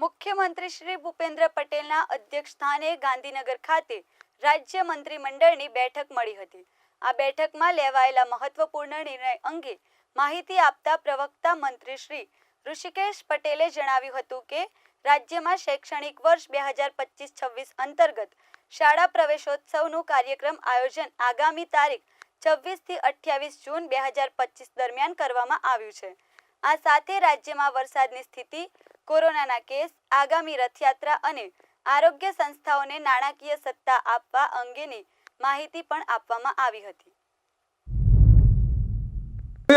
મુખ્યમંત્રી શ્રી ભૂપેન્દ્ર પટેલના અધ્યક્ષસ્થાને ગાંધીનગર ખાતે રાજ્ય મંત્રીમંડળની બેઠક મળી હતી. આ બેઠકમાં લેવાયેલા મહત્વપૂર્ણ નિર્ણય અંગે માહિતી આપતા પ્રવક્તા મંત્રી શ્રી ઋષિકેશ પટેલે જણાવ્યું હતું કે, રાજ્યમાં શૈક્ષણિક વર્ષ બે હજાર પચીસ છવ્વીસ અંતર્ગત શાળા પ્રવેશોત્સવનું કાર્યક્રમ આયોજન આગામી તારીખ છવ્વીસથી અઠ્યાવીસ જૂન બે હજાર પચીસ દરમિયાન કરવામાં આવ્યું છે. આ સાથે રાજ્યમાં વરસાદની સ્થિતિ કોરોનાના કેસ, આગામી રથયાત્રા અને આરોગ્ય સંસ્થાઓને નાણાકીય સત્તા આપવા અંગેની માહિતી પણ આપવામાં આવી હતી.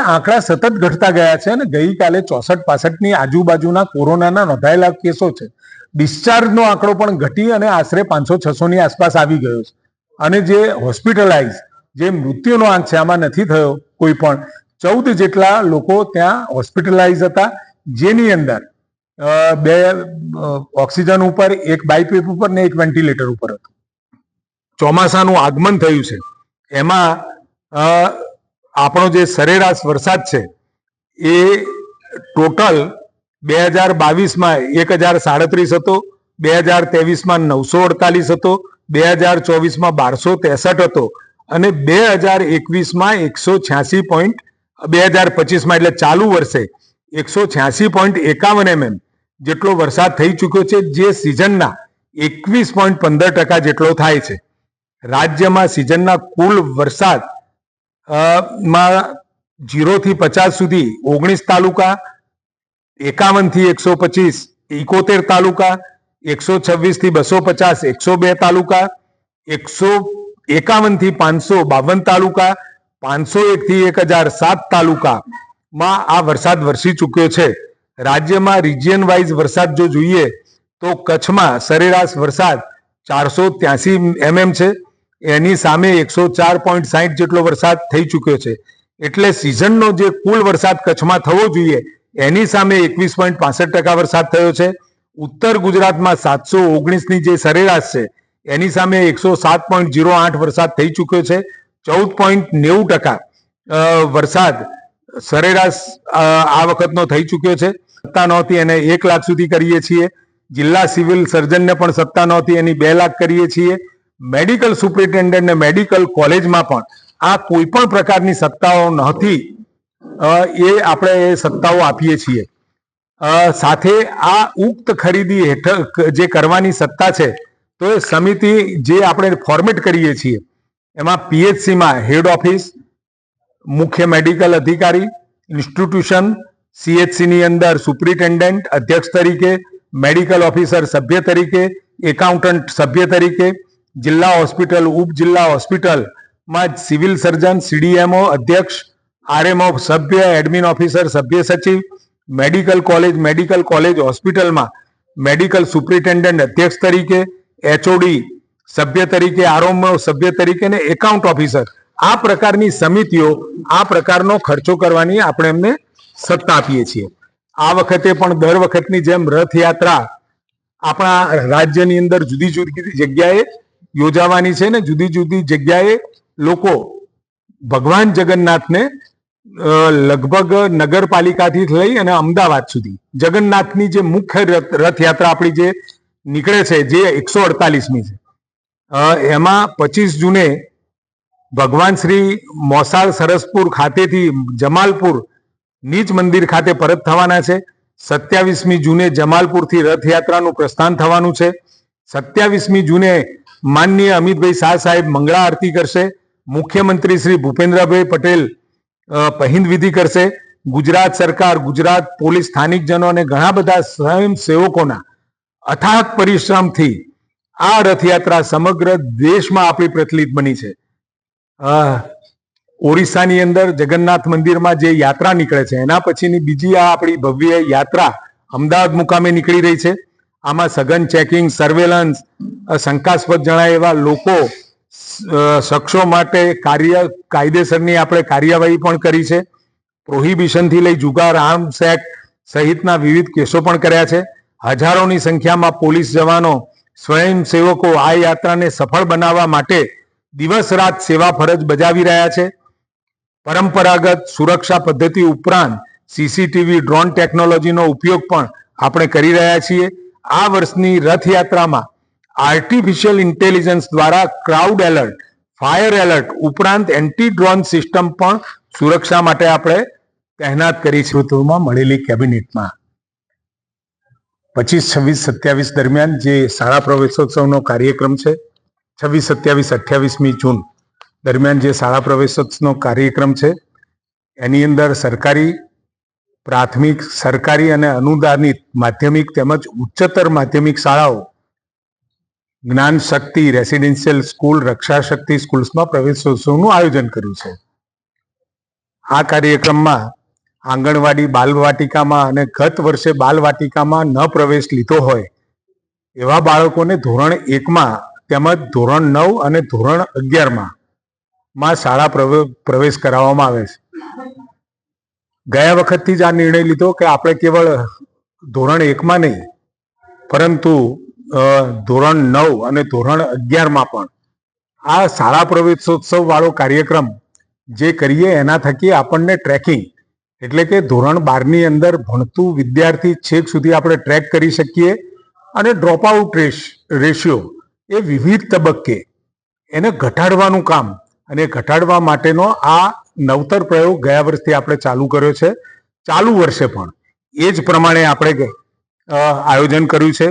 આંકડા સતત ઘટતા ગયા છે અને ગઈકાલે ચોસઠ પાસઠની આજુબાજુના કોરોનાના નોંધાયેલા કેસો છે. ડિસ્ચાર્જનો આંકડો પણ ઘટી અને આશરે પાંચસો છસોની આસપાસ આવી ગયો છે. અને જે હોસ્પિટલાઇઝ, જે મૃત્યુનો આંક છે, આમાં નથી થયો કોઈ પણ. ચૌદ જેટલા લોકો ત્યાં હોસ્પિટલાઇઝ હતા, જેની અંદર બે ઓક્સિજન ઉપર, એક બાયપીપ ઉપર ને એક વેન્ટિલેટર ઉપર હતું. ચોમાસાનું આગમન થયું છે. એમાં આપણો જે સરેરાશ વરસાદ છે, એ ટોટલ બે હજાર બાવીસમાં એક હજાર સાડત્રીસ હતો, બે હજાર ત્રેવીસમાં નવસો અડતાલીસ હતો, બે હજાર ચોવીસમાં બારસો ત્રેસઠ હતો અને બે હજાર એકવીસમાં એકસો છ્યાસી પોઈન્ટ, બે હજાર પચીસમાં એટલે ચાલુ વર્ષે એકસો છ્યાસી પોઈન્ટ એકાવન એમએમ. જેટલો વરસાદ થઈ ચૂક્યો છે, જે સિઝનના એકવીસ પોઈન્ટ પંદર ટકા જેટલો થાય છે. રાજ્યમાં સિઝનના કુલ વરસાદમાં જીરોથી પચાસ સુધી ઓગણીસ તાલુકા, એકાવનથી એકસો પચીસ એકોતેર તાલુકા, એકસો છવ્વીસથી બસો પચાસ એકસો બે તાલુકા, એકસો એકાવનથી પાંચસો બાવન તાલુકા, પાંચસો એકથી એક હજાર સાત તાલુકામાં આ વરસાદ વરસી ચૂક્યો છે. રાજ્યમાં રિજિયન વાઇઝ વરસાદ જો જોઈએ, તો કચ્છમાં સરેરાશ વરસાદ ચારસો ત્યાસી એમએમ છે. એની સામે એકસો ચાર પોઈન્ટ સાહીઠ જેટલો વરસાદ થઈ ચૂક્યો છે. એટલે સિઝનનો જે કુલ વરસાદ કચ્છમાં થવો જોઈએ, એની સામે એકવીસ પોઈન્ટ પાસઠ ટકા વરસાદ થયો છે. ઉત્તર ગુજરાતમાં સાતસો ઓગણીસની જે સરેરાશ છે, એની સામે એકસો સાત પોઈન્ટ જીરો આઠ વરસાદ થઈ ચૂક્યો છે. ચૌદ પોઈન્ટ નેવું ટકા વરસાદ સરેરાશ આ વખતનો થઈ ચૂક્યો છે. સત્તા નહોતી એને એક લાખ સુધી કરીએ છીએ. જિલ્લા સિવિલ સર્જનને પણ સત્તા નહોતી, એની બે લાખ કરીએ છીએ. મેડિકલ સુપ્રિન્ટેન્ડન્ટને મેડિકલ કોલેજમાં પણ આ કોઈ પણ પ્રકારની સત્તાઓ નહોતી. એ આપણે એ સત્તાઓ આપીએ છીએ. સાથે આ ઉક્ત ખરીદી હેઠળ જે કરવાની સત્તા છે, તો એ સમિતિ જે આપણે ફોર્મેટ કરીએ છીએ, એમાં પીએચસીમાં હેડ ઓફિસ, મુખ્ય મેડિકલ અધિકારી, ઇન્સ્ટિટ્યુશન CHC ની અંદર સુપ્રિન્ટેન્ડન્ટ અધ્યક્ષ તરીકે, મેડિકલ ઓફિસર સભ્ય તરીકે, એકાઉન્ટન્ટ સભ્ય તરીકે, જિલ્લા હોસ્પિટલ ઉપ જિલ્લા હોસ્પિટલમાં સિવિલ સર્જન સીડીએમઓ અધ્યક્ષ આરએમઓ સભ્ય, એડમિન ઓફિસર સભ્ય સચિવ, મેડિકલ કોલેજ મેડિકલ કોલેજ હોસ્પિટલમાં મેડિકલ સુપ્રિન્ટેન્ડન્ટ અધ્યક્ષ તરીકે એચઓડી સભ્ય તરીકે આરોમો સભ્ય તરીકે ને એકાઉન્ટ ઓફિસર. આ પ્રકારની સમિતિઓ, આ પ્રકારનો ખર્ચો કરવાની આપણે એમને સત્તા આપીએ છીએ. આ વખતે પણ દર વખતની જેમ રથયાત્રા આપણા રાજ્યની અંદર જુદી જુદી જગ્યાએ યોજાવાની છે ને જુદી જુદી જગ્યાએ લોકો ભગવાન જગન્નાથને લગભગ નગરપાલિકાથી લઈ અને અમદાવાદ સુધી. જગન્નાથની જે મુખ્ય રથ- રથયાત્રા આપણી જે નીકળે છે, જે એકસો અડતાલીસમી છે. એમાં પચીસ જૂને ભગવાન શ્રી મોસાળ સરસપુર ખાતેથી જમાલપુર નીચ મંદિર ખાતે પરત થવાના છે. સત્યાવીસમી જૂને જમાલપુરથી રથયાત્રાનું પ્રસ્થાન થવાનું છે. સત્યાવીસમી જૂને માનનીય અમિતભાઈ શાહ સાહેબ મંગળા આરતી કરશે. મુખ્યમંત્રી શ્રી ભૂપેન્દ્રભાઈ પટેલ પહિંદ વિધિ કરશે. ગુજરાત સરકાર, ગુજરાત પોલીસ સ્થાનિકજનો અને ઘણા બધા સ્વયંસેવકોના અથાગ પરિશ્રમથી આ રથયાત્રા સમગ્ર દેશમાં આપણી પ્રચલિત બની છે. ઓરિસ્સાની અંદર જગન્નાથ મંદિરમાં જે યાત્રા નીકળે છે, એના પછીની બીજી આ આપણી ભવ્ય યાત્રા અમદાવાદ મુકામે નીકળી રહી છે. આમાં સઘન ચેકિંગ સર્વેલન્સ શંકાસ્પદ જણાય એવા લોકો શખ્સો માટે કાર્ય, કાયદેસરની આપણે કાર્યવાહી પણ કરી છે. પ્રોહિબિશનથી લઈ જુગાર આર્મ્સ એક્ટ સહિતના વિવિધ કેસો પણ કર્યા છે. હજારોની સંખ્યામાં પોલીસ જવાનો, સ્વયંસેવકો આ યાત્રાને સફળ બનાવવા માટે દિવસ રાત સેવા ફરજ બજાવી રહ્યા છે. પરંપરાગત સુરક્ષા પદ્ધતિ ઉપરાંત સીસીટીવી ડ્રોન ટેકનોલોજીનો ઉપયોગ પણ આપણે કરી રહ્યા છીએ. આ વર્ષની રથયાત્રામાં આર્ટિફિશિયલ ઇન્ટેલિજન્સ દ્વારા ક્રાઉડ એલર્ટ, ફાયર એલર્ટ ઉપરાંત એન્ટી ડ્રોન સિસ્ટમ પણ સુરક્ષા માટે આપણે તહેનાત કરી છે. મળેલી કેબિનેટમાં પચીસ, છવ્વીસ, સત્યાવીસ દરમિયાન જે શાળા પ્રવેશોત્સવનો કાર્યક્રમ છે, છવ્વીસ, સત્યાવીસ, અઠ્યાવીસમી જૂન દરમિયાન જે શાળા પ્રવેશોત્સવનો કાર્યક્રમ છે, એની અંદર સરકારી, પ્રાથમિક, સરકારી અને અનુદાનિત માધ્યમિક તેમજ ઉચ્ચતર માધ્યમિક શાળાઓ જ્ઞાન શક્તિ, રેસિડેન્શિયલ સ્કૂલ, રક્ષા શક્તિ સ્કૂલ્સમાં પ્રવેશોત્સવનું આયોજન કર્યું છે. આ કાર્યક્રમમાં આંગણવાડી બાલવાટિકામાં અને ગત વર્ષે બાલવાટિકામાં ન પ્રવેશ લીધો હોય એવા બાળકોને ધોરણ એકમાં તેમજ ધોરણ નવ અને ધોરણ અગિયારમાં માં શાળા પ્રવે- પ્રવેશ કરાવવામાં આવે છે. ગયા વખતથી જ આ નિર્ણય લીધો કે આપણે કેવળ ધોરણ એકમાં નહીં, પરંતુ ધોરણ નવ અને ધોરણ અગિયારમાં પણ આ શાળા પ્રવેશોત્સવ વાળો કાર્યક્રમ જે કરીએ એના થકી આપણને ટ્રેકિંગ એટલે કે ધોરણ બારની અંદર ભણતું વિદ્યાર્થી છેક સુધી આપણે ટ્રેક કરી શકીએ અને ડ્રોપ આઉટ રેશિયો એ વિવિધ તબક્કે એને ઘટાડવાનું કામ અને ઘટાડવા માટેનો આ નવતર પ્રયોગ ગયા વર્ષથી આપણે ચાલુ કર્યો છે. ચાલુ વર્ષે પણ એ જ પ્રમાણે આપણે આયોજન કર્યું છે.